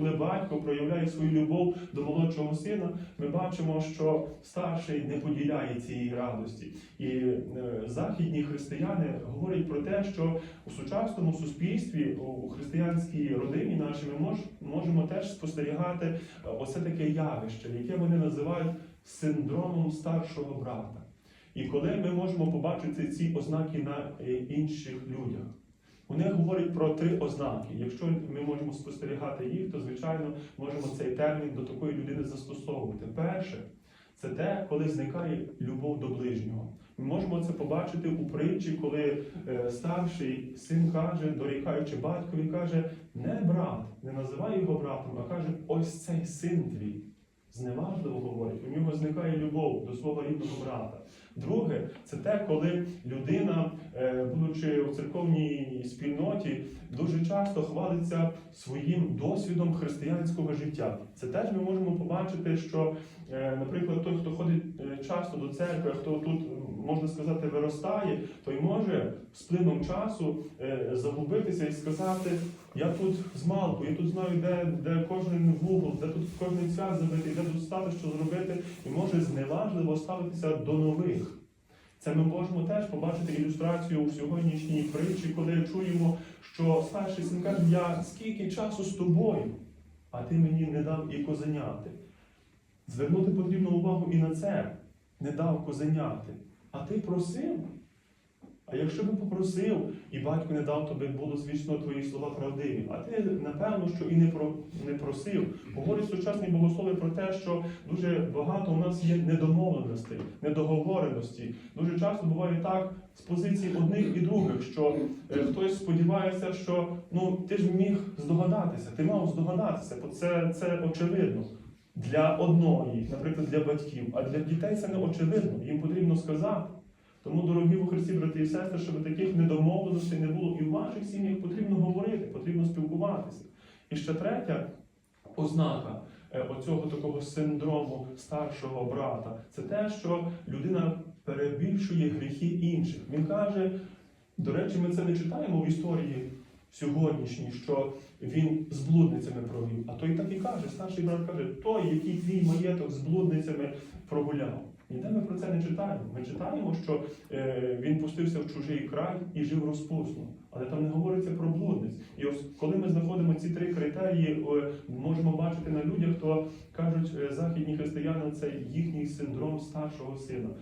Коли батько проявляє свою любов до молодшого сина, ми бачимо, що старший не поділяє цієї радості. І е, західні християни говорять про те, що у сучасному суспільстві, у християнській родині нашій, ми мож, можемо теж спостерігати е, оце таке явище, яке вони називають синдромом старшого брата. І коли ми можемо побачити ці ознаки на е, інших людях. Вони говорять про три ознаки. Якщо ми можемо спостерігати їх, то звичайно можемо цей термін до такої людини застосовувати. Перше, це те, коли зникає любов до ближнього. Ми можемо це побачити у притчі, коли е, старший син каже, дорікаючи батькові, каже: не брат, не називає його братом, а каже: ось цей син твій. Зневажливо говорить, у нього зникає любов до свого рідного брата. Друге, це те, коли людина, е, будучи у церковній спільноті, дуже часто хвалиться своїм досвідом християнського життя. Це теж ми можемо побачити, що, е, наприклад, той, хто ходить часто до церкви, хто тут, можна сказати, виростає, той може з плином часу е, загубитися і сказати: я тут з малку, я тут знаю, де, де кожен вугол, де тут кожен цвях забитий, де тут стати, що зробити, і може зневажливо ставитися до нових. Це ми можемо теж побачити ілюстрацію у сьогоднішній притчі, коли чуємо, що старший син каже, я скільки часу з тобою, а ти мені не дав і козеняти. Звернути потрібно увагу і на це. Не дав козеняти. А ти просив. А якщо би попросив, і батько не дав, то би було, звісно, твої слова правдиві. А ти, напевно, що і не, про, не просив. Говорять сучасні богослови про те, що дуже багато у нас є недомовленостей, недоговореності. Дуже часто буває так з позиції одних і других, що е, хтось сподівається, що ну ти ж міг здогадатися, ти мав здогадатися, бо це, це очевидно. Для одної, наприклад, для батьків, а для дітей це не очевидно. Їм потрібно сказати. Тому, дорогі у Христі, брати і сестри, щоб таких недомовленостей не було і в ваших сім'ях потрібно говорити, потрібно спілкуватися. І ще третя ознака е, оцього такого синдрому старшого брата це те, що людина перебільшує гріхи інших. Він каже, до речі, ми це не читаємо в історії сьогоднішній, що він з блудницями провів. А той так і каже, старший брат каже, той, який твій маєток з блудницями прогуляв. Ніде ми про це не читаємо. Ми читаємо, що е, він пустився в чужий край і жив розпусно. Але там не говориться про блудниць. І ось коли ми знаходимо ці три критерії, е, можемо бачити на людях, то кажуть е, західні християни, це їхній синдром старшого сина.